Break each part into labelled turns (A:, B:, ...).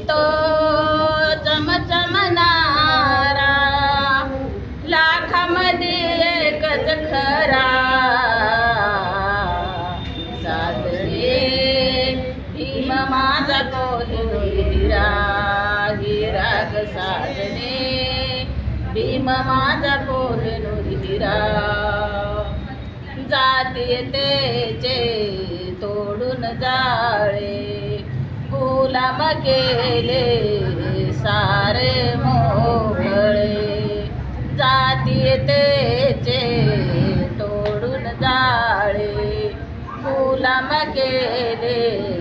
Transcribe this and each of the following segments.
A: तो चमचमणारा लाखामध्ये एकच खरा. साजरे भीम माझा तो हिरा हिरा ग भीम माझा कोहिनूर हिरा जाते तेचे तोडून जाळे. केले सारे मोगळे जाती तेचे तोडून जाळे. गुलाम केले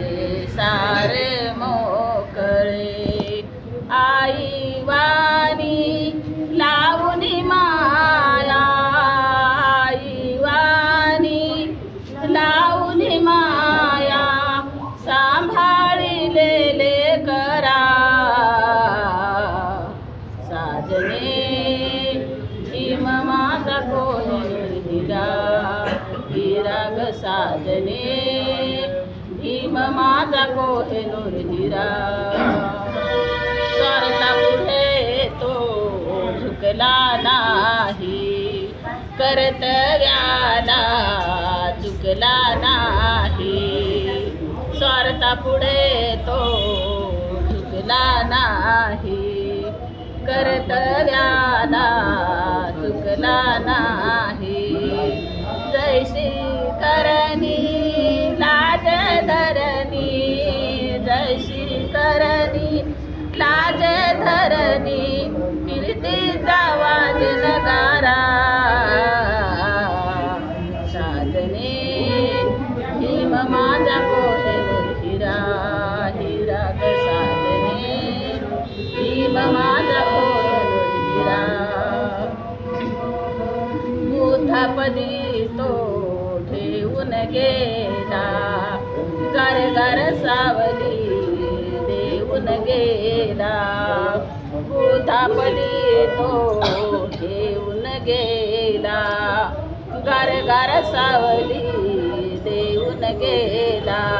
A: माझा कोणी विराग साधने. भीम माझा कोहेनूर हिरा स्वार्था पुढे तो झुकला नाही. कर्तव्याला झुकला नाही. स्वार्था पुढे तो झुकला नाही. कर्तव्याला करणी लाज धरणी फिरती वाज नगारा. साजने भीम माझा कोहेनूर हिरा हिरा ग साजने. भीम माझा कोहेनूर हिरा. बुधापदी तो ठेवून गेला. घर घर सावली गेला. बुधापदी तो घेऊन गेला. गार गार सावली देऊन गेला.